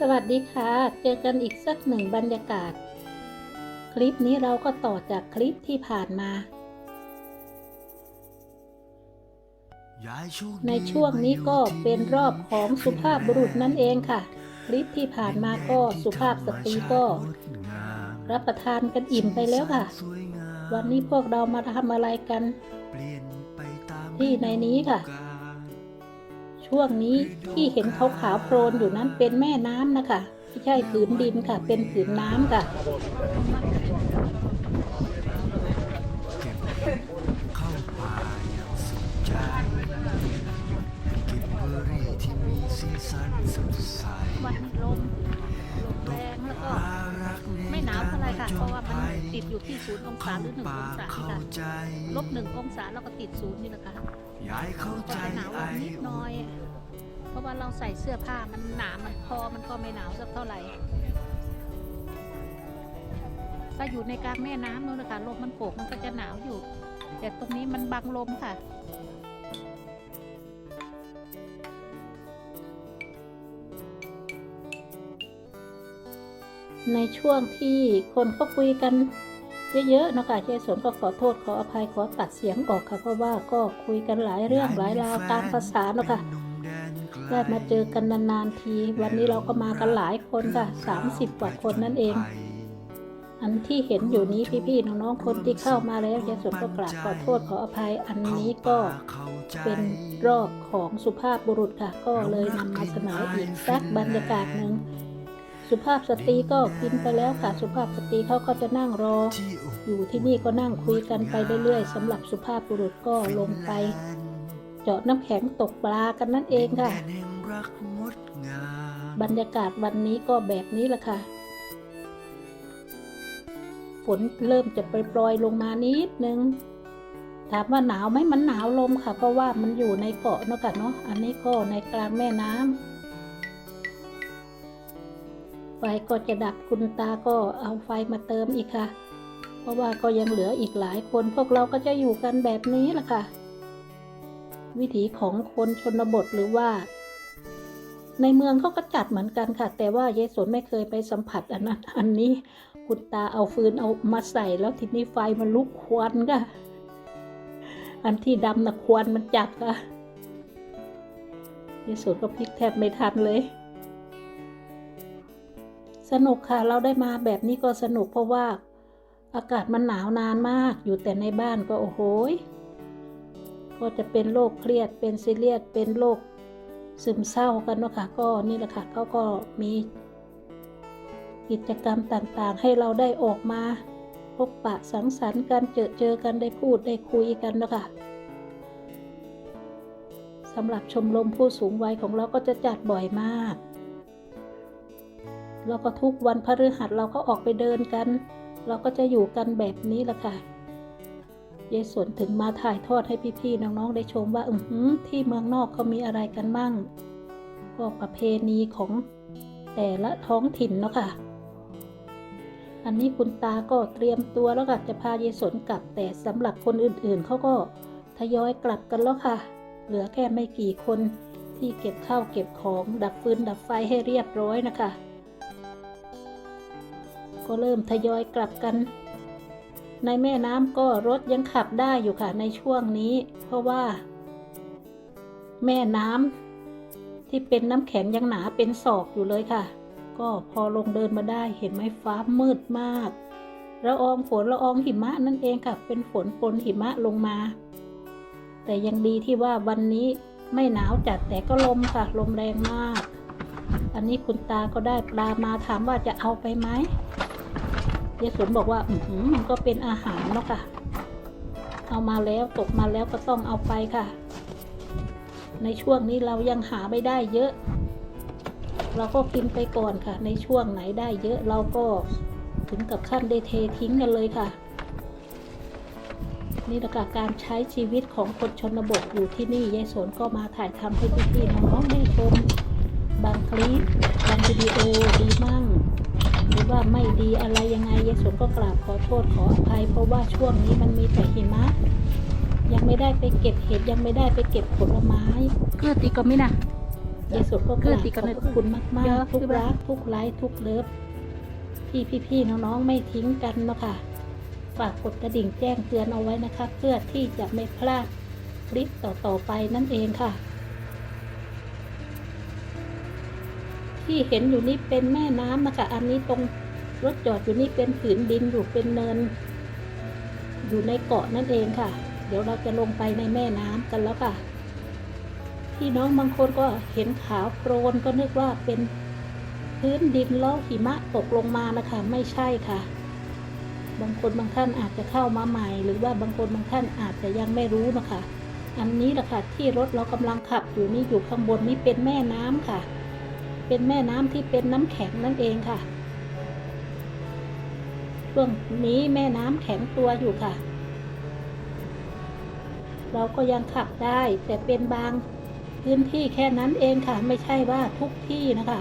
สวัสดีค่ะ เจอกันอีกสักหนึ่งบรรยากาศ คลิปนี้เราก็ต่อจากคลิปที่ผ่านมา ในช่วงนี้ก็เป็นรอบของสุภาพบุรุษนั่นเองค่ะ คลิปที่ผ่านมาก็สุภาพสตรีก็ รับประทานกันอิ่มไปแล้วค่ะ วันนี้พวกเรามาทำอะไรกัน ที่ในนี้ค่ะ ช่วงนี้ที่เห็นขาวๆโพลนอยู่นั้นเป็นแม่น้ำนะคะไม่ใช่ผืนดินค่ะ เป็นผืนน้ำค่ะเข้าป่าอย่างสุขใจเก็บเบอร์รี่ที่มีสีสันสดใสวันนี้ลมลมแรงแล้วก็รักไม่หนาวเท่าไหร่ค่ะเพราะว่ามันติดอยู่ที่ศูนย์องศาหรือหนึ่งป่าองศาเข้าค่ะใจลบหนึ่งองศาแล้วก็ติดศูนย์นี่แหละค่ะ ยายเข้าก็ใจะหนาวไอนิดหน้อย เพราะว่าเราใส่เสื้อผ้ามันหนามันพอมันก็ไม่หนาวสักเท่าไหร่ถ้าอยู่ในกลางแม่น้ำนู้นนะคะลมมันโกกมันก็จะหนาวอยู่ แต่ตรงนี้มันบังลมค่ะในช่วงที่คนเขาคุยกัน เยอะๆนะคะเจสนก็ขอโทษขออภัยขอตัดเสียงออกค่ะ เพราะว่าก็คุยกันหลายเรื่องหลายราวตามภาษาเนาะค่ะได้มาเจอกันนานๆที วันนี้เราก็มากันหลายคนค่ะ30 กว่าคนนั่นเอง อันที่เห็นอยู่นี้พี่ๆน้องๆคนที่เข้ามาแล้วยายสนก็กราบขอโทษขออภัย อันนี้ก็เป็นรอบของสุภาพบุรุษค่ะ ก็เลยนำมาเสนออีกสักบรรยากาศหนึ่ง สุภาพสตรีก็กินไปแล้วค่ะ สุภาพสตรีเขาก็จะนั่งรอ อยู่ที่นี่ก็นั่งคุยกันไปเรื่อยๆสำหรับสุภาพบุรุษก็ลงไป เจาะน้ำแข็งตกปลากันนั่นเองค่ะ บรรยากาศวันนี้ก็แบบนี้แหละค่ะ ฝนเริ่มจะปล่อยลงมานิดนึง ถามว่าหนาวไหมมันหนาวลมค่ะ เพราะว่ามันอยู่ในเกาะเนาะค่ะเนาะอันนี้ก็ในกลางแม่น้ำ ฟก็จะดับคุณตาก็เอาไฟมาเติมอีกค่ะ เพราะว่าก็ยังเหลืออีกหลายคนพวกเราก็จะอยู่กันแบบนี้แหละค่ะ วิถีของคนชนบทหรือว่า ในเมืองเขาก็จัดเหมือนกันค่ะ แต่ว่ายายสนไม่เคยไปสัมผัสอันนั้นอันนี้คุณตาเอาฟืนเอามาใส่แล้วทีนี้ไฟมันลุกควันค่ะ อันที่ดำนะควันมันจับค่ะยายสนก็พลิกแทบไม่ทันเลย สนุกค่ะเราได้มาแบบนี้ก็สนุกเพราะว่าอากาศมันหนาวนานมากอยู่แต่ในบ้านก็โอ้โหก็จะเป็นโรคเครียดเป็นซีเรียสเป็นโรคซึมเศร้ากันเนาะค่ะก็นี่แหละค่ะเขาก็มีกิจกรรมต่างๆ ให้เราได้ออกมาพบปะสังสรรค์กันเจอเจอกันได้พูดได้คุยกันเนาะค่ะสำหรับชมรมผู้สูงวัยของเราก็จะจัดบ่อยมาก แล้วก็ทุกวันพฤหัสเราก็ออกไปเดินกัน เราก็จะอยู่กันแบบนี้แหละค่ะยายสวนถึงมาถ่ายทอดให้พี่ๆน้องๆได้ชมว่าอือหือที่เมืองนอกเขามีอะไรกันมั่งก็ประเพณีของแต่ละท้องถิ่นเนาะค่ะ อันนี้คุณตาก็เตรียมตัวแล้วค่ะจะพายายสนกลับแต่สำหรับคนอื่นๆเขาก็ทยอยกลับกันแล้วค่ะ เหลือแค่ไม่กี่คนที่เก็บข้าวเก็บของดับฟืนดับไฟให้เรียบร้อยนะคะ ก็เริ่มทยอยกลับกัน ในแม่น้ำก็รถยังขับได้อยู่ค่ะในช่วงนี้ เพราะว่า แม่น้ำที่เป็นน้ำแข็งยังหนาเป็นศอกอยู่เลยค่ะ ก็พอลงเดินมาได้เห็นไหมฟ้ามืดมากละอองฝนละอองหิมะนั่นเองค่ะ เป็นฝนปนหิมะลงมา แต่ยังดีที่ว่าวันนี้ไม่หนาวจัดแต่ก็ลมค่ะลมแรงมาก อันนี้คุณตาก็ได้ปลามาถามว่าจะเอาไปไหม ยายสนบอกว่าอืมันก็เป็นอาหารเนาะค่ะ เอามาแล้วตกมาแล้วก็ต้องเอาไปค่ะ ในช่วงนี้เรายังหาไม่ได้เยอะ เราก็กินไปก่อนค่ะ ในช่วงไหนได้เยอะเราก็ถึงกับขั้นได้เททิ้งกันเลยค่ะ นี่แหละค่ะการใช้ชีวิตของคนชนบทอยู่ที่นี่ยายสนก็มาถ่ายทำให้พี่ๆน้องๆได้ชมบางคลิปบางวิดีโอดีมั่งห รือว่าไม่ดีอะไรยังไงยายสนก็กราบขอโทษขออภัย เพราะว่าช่วงนี้มันมีแต่หิมะ ยังไม่ได้ไปเก็บเห็ดยังไม่ได้ไปเก็บผลไม้เกลือตีก็ไม่นะเยายสดก็กราบขอบพระคุณมากๆทุกรักทุกไลค์ทุกเลิฟที่พี่ๆน้องๆไม่ทิ้งกันเนาะค่ะฝากกดกระดิ่งแจ้งเตือนเอาไว้นะคะ เพื่อที่จะไม่พลาดคลิปต่อๆไปนั่นเองค่ะ ที่เห็นอยู่นี่เป็นแม่น้ำนะคะ อันนี้ตรง รถจอดอยู่นี่เป็นผืนดินอยู่เป็นเนิน อยู่ในเกาะนั่นเองค่ะ เดี๋ยวเราจะลงไปในแม่น้ำกันแล้วค่ะพี่น้องบางคนก็เห็นขาวโพลนก็นึกว่าเป็นพื้นดินแล้วหิมะตกลงมานะคะ ไม่ใช่ค่ะ บางคนบางท่านอาจจะเข้ามาใหม่ หรือว่าบางคนบางท่านอาจจะยังไม่รู้นะคะ อันนี้แหละค่ะที่รถเรากำลังขับอยู่นี่อยู่ข้างบนนี่เป็นแม่น้ำค่ะ เป็นแม่น้ำที่เป็นน้ำแข็งนั่นเองค่ะ ช่วงนี้แม่น้ำแข็งตัวอยู่ค่ะ เราก็ยังขับได้ แต่เป็นบางพื้นที่แค่นั้นเองค่ะ ไม่ใช่ว่าทุกที่นะคะ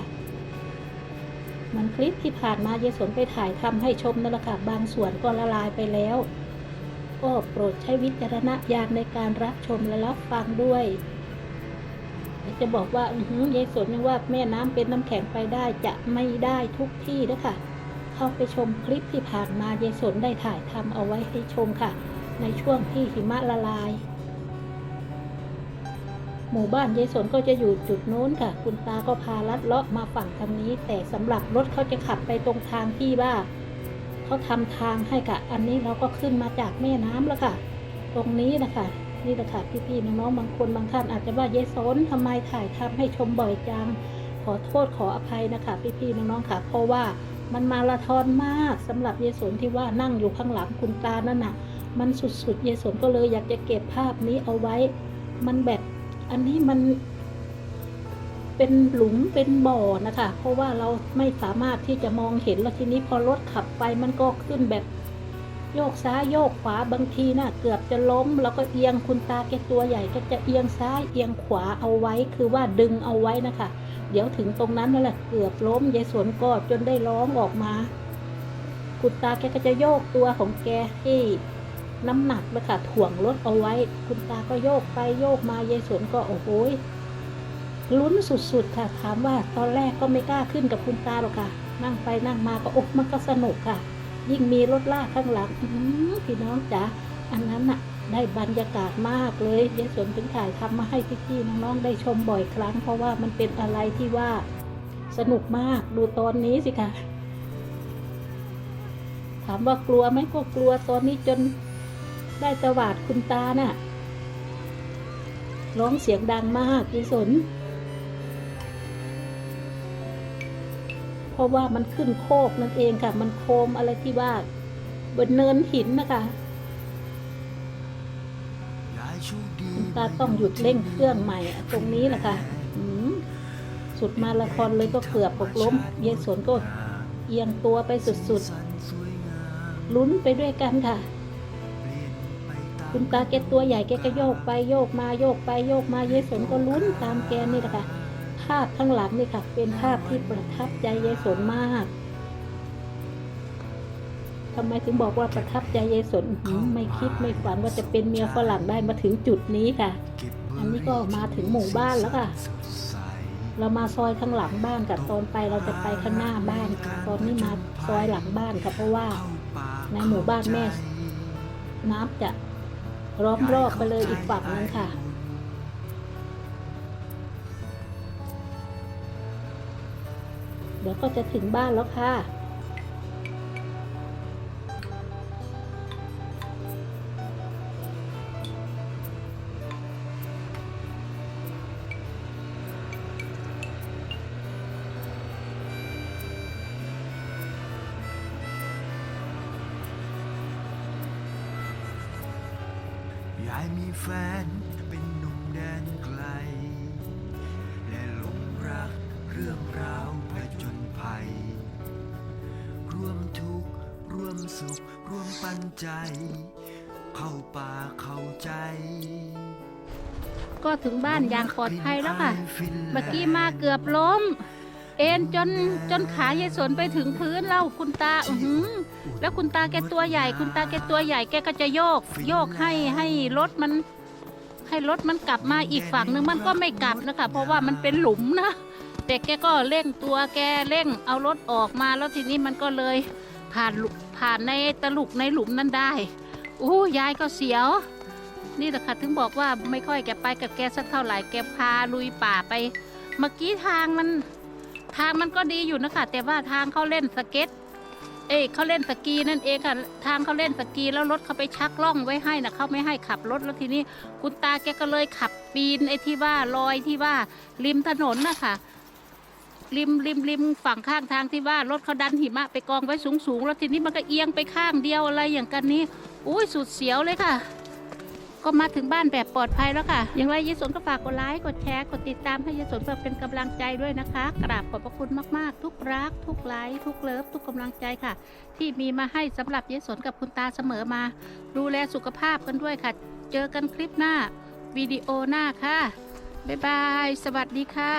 มันคลิปที่ผ่านมาเยสนไปถ่ายทำให้ชมนั่นแหละค่ะบางส่วนก็ละลายไปแล้ว ก็โปรดใช้วิจารณญาณในการรับชมและรับฟังด้วยจะบอกว่า อือหือยายสนยังว่าแม่น้ำเป็นน้ำแข็งไปได้จะไม่ได้ทุกที่นะคะ เข้าไปชมคลิปที่ผ่านมายายสนได้ถ่ายทำเอาไว้ให้ชมค่ะ ในช่วงที่หิมะละลาย หมู่บ้านยายสนก็จะอยู่จุดโน้นค่ะ คุณตาก็พาลัดเลาะมาฝั่งทางนี้ แต่สำหรับรถเขาจะขับไปตรงทางที่ว่าเขาทำทางให้ค่ะ อันนี้เราก็ขึ้นมาจากแม่น้ำแล้วค่ะ ตรงนี้นะคะนี่แหละค่ะพี่ๆน้องๆบางคนบางท่านอาจจะว่ายายสนทำไมถ่ายทำให้ชมบ่อยจัง ขอโทษขออภัยนะคะ พี่ๆน้องๆค่ะ เพราะว่า มันมาราธอนมากสำหรับยายสนที่ว่านั่งอยู่ข้างหลังคุณตานั่นน่ะ มันสุดๆยายสนก็เลยอยากจะเก็บภาพนี้เอาไว้ มันแบบอันนี้มันเป็นหลุมเป็นบ่อนะคะ เพราะว่าเราไม่สามารถที่จะมองเห็นแล้วทีนี้พอรถขับไปมันก็ขึ้นแบบโยกซ้ายโยกขวาบางทีนะ่ะเกือบจะล้ม แล้วก็เอียงคุณตาแกตัวใหญ่ก็จะเอียงซ้ายเอียงขวาเอาไว้ คือว่าดึงเอาไว้นะคะ เดี๋ยวถึงตรงนั้นนั่นแหละเกือบล้มยายสวนก็จนได้ร้องออกมา คุณตาแกก็จะโยกตัวของแกให้น้ำหนักเลยค่ะถ่วงรถเอาไว้ คุณตาก็โยกไปโยกมายายสวนก็โอ้โหยลุ้นสุดๆค่ะ ถามว่าตอนแรกก็ไม่กล้าขึ้นกับคุณตาหรอกค่ะ นั่งไปนั่งมาก็อกมันก็สนุกค่ะ ยิ่งมีรถลากข้างหลังอื้อหือพี่น้องจ๋าอันนั้นน่ะ ได้บรรยากาศมากเลยยายสวนถึงถ่ายทำมาให้พี่ๆน้องๆได้ชมบ่อยครั้ง เพราะว่ามันเป็นอะไรที่ว่าสนุกมากดูตอนนี้สิค่ะถามว่ากลัวไหมก็กลัวตอนนี้จนได้ตวาดคุณตาน่ะร้องเสียงดังมากยายสนเพราะว่ามันขึ้นโคกนั่นเองค่ะ มันโคมอะไรที่ว่าบนเนินหินนะคะ ตาต้องหยุดเร่งเครื่องใหม่ตรงนี้แหละค่ะสุดมาละครเลยก็เกือบหกล้มยายสนก็เอียงตัวไปสุดๆลุ้นไปด้วยกันค่ะ คุณตาแกตัวใหญ่แกก็โยกไปโยกมาโยกไปโยกมายายสนก็ลุ้นตามแกนี่แหละค่ะภาพข้างหลังนี่ค่ะ เป็นภาพที่ประทับใจยายสนมาก ทำไมถึงบอกว่าประทับใจยายสนไม่คิดไม่ฝันว่าจะเป็นเมียฝรั่งได้มาถึงจุดนี้ค่ะ อันนี้ก็มาถึงหมู่บ้านแล้วค่ะ เรามาซอยข้างหลังบ้านกับตอนไปเราจะไปข้างหน้าบ้าน ตอนนี้มาซอยหลังบ้านค่ะเพราะว่าในหมู่บ้านแม่น้ำจะล้อมรอบไปเลยอีกฝั่งนึงค่ะเดี๋ยวก็จะถึงบ้านแล้วค่ะ ยายมีแฟนเป็นหนุ่มแดนไกล และหลงรักเรื่องราวผจญภัย ร่วมทุกข์ร่วมสุข ร่วมปันใจ เข้าป่าเข้าใจก็ถึงบ้านอย่างปลอดภัยแล้วค่ะ เมื่อกี้มาเกือบล้มเอ็นจนจนขายายสนไปถึงพื้นแล้วคุณตาอือหือแล้วคุณตาแกตัวใหญ่ คุณตาแกตัวใหญ่แกก็จะโยก โยกให้ให้รถมัน ให้รถมันกลับมาอีกฝั่งหนึ่งมันก็ไม่กลับนะคะ เพราะว่ามันเป็นหลุมนะแต่แกก็เร่งตัวแกเร่งเอารถออกมาแล้วทีนี้มันก็เลยผ่านผ่านในตลุกในหลุมนั้นได้อู้ยายก็เสียว นี่แหละค่ะถึงบอกว่าไม่ค่อยแกไปกับแกสักเท่าไหร่แกพาลุยป่าไป เมื่อกี้ทางมัน ทางมันก็ดีอยู่นะคะ แต่ว่าทางเขาเล่นสเก็ต เอ้เขาเล่นสกีนั่นเองค่ะ ทางเขาเล่นสกีแล้วรถเขาไปชักล่องไว้ให้นะเขาไม่ให้ขับรถแล้วทีนี้คุณตาแกก็เลยขับปีนไอ้ที่ว่าลอยที่ว่าริมถนนนะคะริมริมริมฝั่งข้างทางที่ว่ารถเขาดันหิมะไปกองไว้สูงสูงๆแล้วทีนี้มันก็เอียงไปข้างเดียวอะไรอย่างกันนี้อุ้ยสุดเสียวเลยค่ะ ก็มาถึงบ้านแบบปลอดภัยแล้วค่ะ อย่างไรยายสนก็ฝากกดไลค์ กดแชร์ กดติดตามให้ยายสนเพื่อเป็นกำลังใจด้วยนะคะ กราบขอบพระคุณมากๆ ทุกรัก ทุกไลค์ ทุกเลิฟ ทุกกำลังใจค่ะ ที่มีมาให้สำหรับยายสนกับคุณตาเสมอมา ดูแลสุขภาพกันด้วยค่ะ เจอกันคลิปหน้าวิดีโอหน้าค่ะ บ๊ายบาย สวัสดีค่ะ